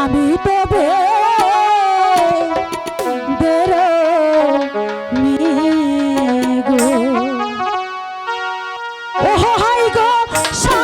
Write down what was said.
আমি তবে বেরো গো। হাই গো সা